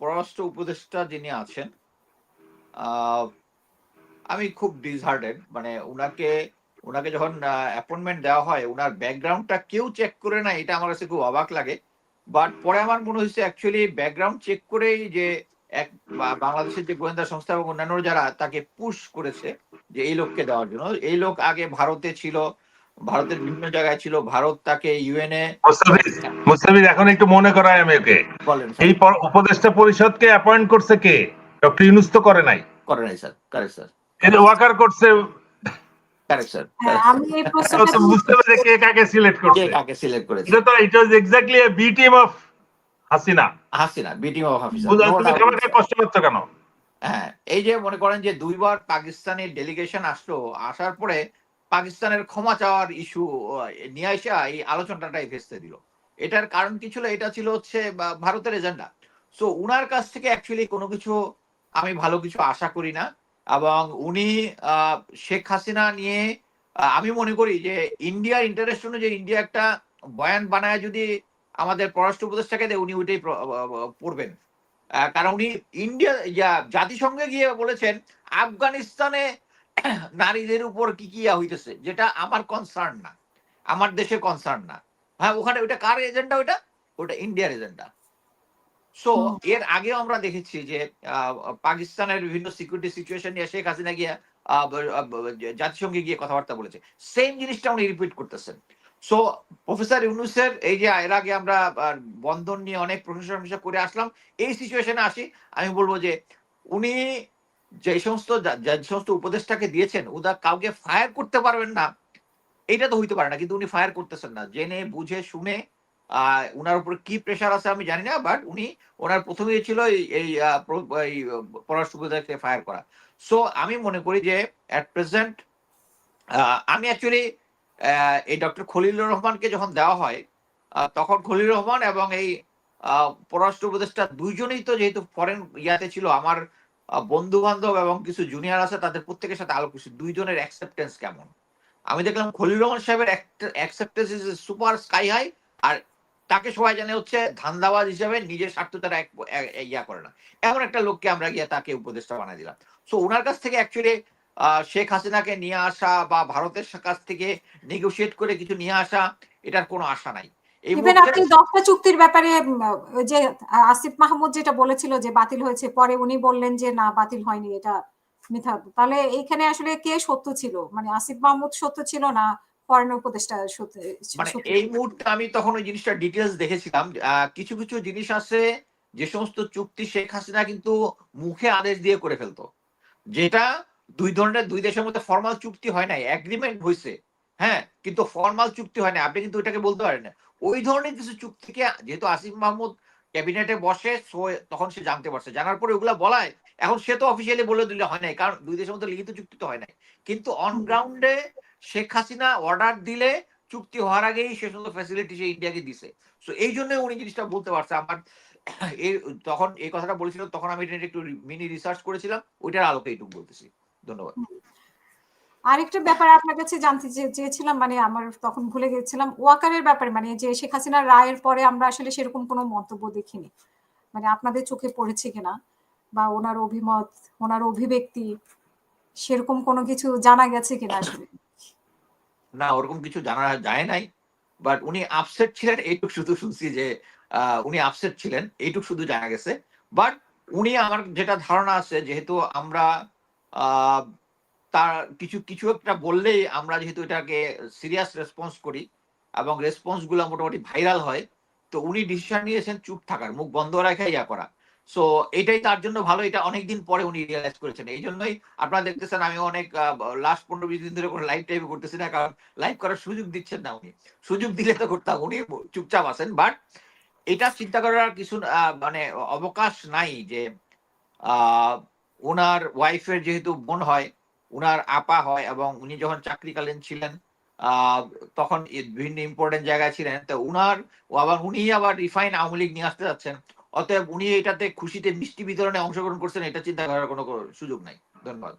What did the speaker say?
পররাষ্ট্র উপদেষ্টা যিনি আছেন আমি খুব ডিসহার্টেড মানে উনাকে উনাকে যখন অ্যাপয়েন্টমেন্ট দেওয়া হয়, উনার ব্যাকগ্রাউন্ডটা কেউ চেক করে না এটা আমার কাছে খুব অবাক লাগে। বাট পরে আমার মনে হয়েছে অ্যাকচুয়ালি ব্যাকগ্রাউন্ড চেক করেই যে এক বাংলাদেশের যে গোয়েন্দা সংস্থা এবং অন্যান্য যারা তাকে পুশ করেছে, যে এই লোককে দেওয়ার জন্য। এই লোক আগে ভারতে ছিল ভারতের বিভিন্ন জায়গায় ছিল ভারত তাকে ইউএনএ মুস্তাফিজ মুস্তাফিজ এখন একটু মনে করায় আমি ওকে। বলেন এই উপদেষ্টা পরিষদকে অ্যাপয়েন্ট করছে কে? ডক্টর ইউনুস তো করে নাই। করে নাই স্যার কারেক্ট স্যার এর ওয়াকার করছে কারেক্ট স্যার আমি এই প্রশ্নটা বুঝতে পেরে কে কাকে সিলেক্ট কে কাকে সিলেক্ট করেছে? এটা তো it was exactly a B team of Hasina Hasina beating of officer বুঝা- তুমি কষ্ট পাচ্ছ কেন? হ্যাঁ এই যে মনে করেন যে দুইবার পাকিস্তানের ডেলিগেশন আসলো আসার পরে পাকিস্তানের ক্ষমা চাওয়ার ইস্যু নিয়ে আসা এই আলোচনাটাই ভেস্তে দিল। এটার কারণ কি ছিল? এটা ছিল হচ্ছে ভারতের এজেন্ডা সো উনার কাছ থেকে অ্যাকচুয়ালি কোনো কিছু আমি ভালো কিছু আশা করি না। এবং উনি শেখ হাসিনা নিয়ে আমি মনে করি যে ইন্ডিয়ার ইন্টারেস্ট অনুযায়ী ইন্ডিয়া একটা বয়ান বানায় যদি আমাদের পররাষ্ট্র উপদেষ্টাকে দেয়, উনি ওইটাই পড়বেন। কারণ উনি ইন্ডিয়া জাতিসংঘে গিয়ে বলেছেন, আফগানিস্তানে নারীদের উপর কি কি হইতেছে যেটা আমার কনসার্ন না আমার দেশের কনসার্ন না। হ্যাঁ ওখানে ওটা কার এজেন্ডা ওটা ওটা ইন্ডিয়ার এজেন্ডা সো এর আগেও আমরা দেখেছি যে পাকিস্তানের বিভিন্ন সিকিউরিটি সিচুয়েশন নিয়ে শেখ হাসিনা গিয়ে জাতিসংঘে গিয়ে কথাবার্তা বলেছে। সেম জিনিসটা উনি রিপিট করতেছেন। সো প্রফেসর ইউনুসের এই যে এর আগে আমরা বন্ধন নিয়ে অনেক প্রশংসা করে আসলাম এই সিচুয়েশনে আসি আমি বলব যে উনি যে সমস্ত যে সমস্ত উপদেষ্টাকে দিয়েছেন উদা কাউকে ফায়ার করতে পারবেন না। এটা তো হইতে পারে না, কিন্তু উনি ফায়ার করতেছেন না। জেনে, বুঝে, শুনে, আহ, উনার উপর কি প্রেশার আছে আমি জানি না বাট উনি, ওনার প্রথমেই ছিল এই- পররাষ্ট্র উপদেষ্টাকে ফায়ার করা। সো আমি মনে করি যে অ্যাট প্রেজেন্ট আমি অ্যাকচুয়ালি এই ডক্টর খলিলুর রহমানকে যখন দেওয়া হয় তখন খলিল রহমান এবং এই পররাষ্ট্র উপদেষ্টা দুইজনেই তো যেহেতু ফরেন ইয়াতে ছিল, আমার বন্ধু বান্ধব এবং কিছু জুনিয়র আছে, তাদের প্রত্যেকের সাথে আলোক করছি দুইজনের অ্যাকসেপ্টেন্স কেমন? আমি দেখলাম খলিল রহমান সাহেবের acceptance is super sky high আর তাকে সবাই জানে হচ্ছে ধান্দাবাজ হিসাবে নিজের স্বার্থ তারা এক ইয়া করে না। এমন একটা লোককে আমরা গিয়ে তাকে উপদেষ্টা বানাই দিলাম। সো ওনার কাছ থেকে অ্যাকচুয়ালি শেখ হাসিনাকে নিয়ে আসা বা ভারতের কাছ থেকে নেগোশিয়েট করে কিছু নিয়ে আসা, এটার কোনো আশা নাই। ইভেন আপনি দশটা চুক্তির ব্যাপারে যে আসিফ মাহমুদ যেটা বলেছিল যে বাতিল হয়েছে পরে উনি বললেন যে না বাতিল হয়নি এটা মিথ্যা। তাহলে এইখানে আসলে কে সত্য ছিল? মানে আসিফ মাহমুদ সত্য ছিল না ফরেন উপদেষ্টা মানে এই মুহূর্তে আমি তখন ওই জিনিসটা ডিটেলস দেখেছিলাম কিছু কিছু জিনিস আছে যে সমস্ত চুক্তি শেখ হাসিনা কিন্তু মুখে আদেশ দিয়ে করে ফেলতো। যেটা দুই ধরনের দুই দেশের মধ্যে ফর্মাল চুক্তি হয় নাই এগ্রিমেন্ট হয়েছে হ্যাঁ কিন্তু ফর্মাল চুক্তি হয় না আপনি কিন্তু ওইটাকে বলতে পারেন না। ওই ধরনের কিছু চুক্তিকে যেহেতু আসিফ মাহমুদ ক্যাবিনেটে বসে তখন সে জানতে পারছে। জানার পরে ওগুলা বলায় এখন সে তো অফিসিয়ালি বলে দিলে হয় নাই। কারণ দুই দেশের মধ্যে লিখিত চুক্তি তো হয় নাই। কিন্তু অন গ্রাউন্ডে শেখ হাসিনা অর্ডার দিলে চুক্তি হওয়ার আগেই সে সমস্ত ফ্যাসিলিটি সে ইন্ডিয়াকে দিছে। সো এই জন্য উনি জিনিসটা বলতে পারছে। আমার এই তখন এই কথাটা বলেছিল তখন আমি এটা একটু মিনি রিসার্চ করেছিলাম। ওইটার আলোকে এইটুকু বলতেছি। ধন্যবাদ। আরেকটা ব্যাপার আপনার কাছে জানতে চেয়েছিলাম মানে আমার তখন ভুলে গেছিলাম, ওয়াকারের ব্যাপারে মানে যে শেখ হাসিনার রায়ের পরে আমরা আসলে সেরকম কোনো মন্তব্য দেখিনি। মানে আপনাদের চোখে পড়েছে কিনা? বা ওনার অভিমত, ওনার অভিব্যক্তি, সেরকম কোনো কিছু জানা গেছে কিনা আসলে? না, ওরকম কিছু জানা যায় নাই বাট উনি আপসেট ছিলেন, এইটুক শুধু শুনছি যে উনি আপসেট ছিলেন, এইটুক শুধু জানা গেছে বাট উনি আমার যেটা ধারণা আছে, যেহেতু আমরা তার কিছু কিছু একটা বললেই আমরা যেহেতু এটাকে সিরিয়াস রেসপন্স করি এবং রেসপন্সগুলো মোটামুটি ভাইরাল হয়, তো উনি ডিসিশন নিয়েছেন চুপ থাকার, মুখ বন্ধ রাখা ইয়া করা। সো এটাই তার জন্য ভালো, এটা অনেকদিন পরে উনি রিয়েলাইজ করেছেন। এই জন্যই আপনারা দেখতেছেন আমি অনেক লাস্ট পনেরো বিশ দিন ধরে কোনো লাইভ টাইপ করতেছি না, কারণ লাইভ করার সুযোগ দিচ্ছেন না উনি। সুযোগ দিলে তো করতাম, উনি চুপচাপ আছেন। বাট এটা চিন্তা করার কিছু মানে অবকাশ নাই যে ওনার ওয়াইফের যেহেতু বোন হয় উনার আপা হয় এবং উনি যখন চাকরিকালীন ছিলেন তখন বিভিন্ন ইম্পর্টেন্ট জায়গায় ছিলেন। তো উনার আবার উনি আবার রিফাইন আওয়ামী লীগ নিয়ে আসতে যাচ্ছেন। অতএব উনি এটাতে খুশিতে মিষ্টি বিতরণে অংশগ্রহণ করছেন, এটা চিন্তা করার কোনো সুযোগ নাই। ধন্যবাদ।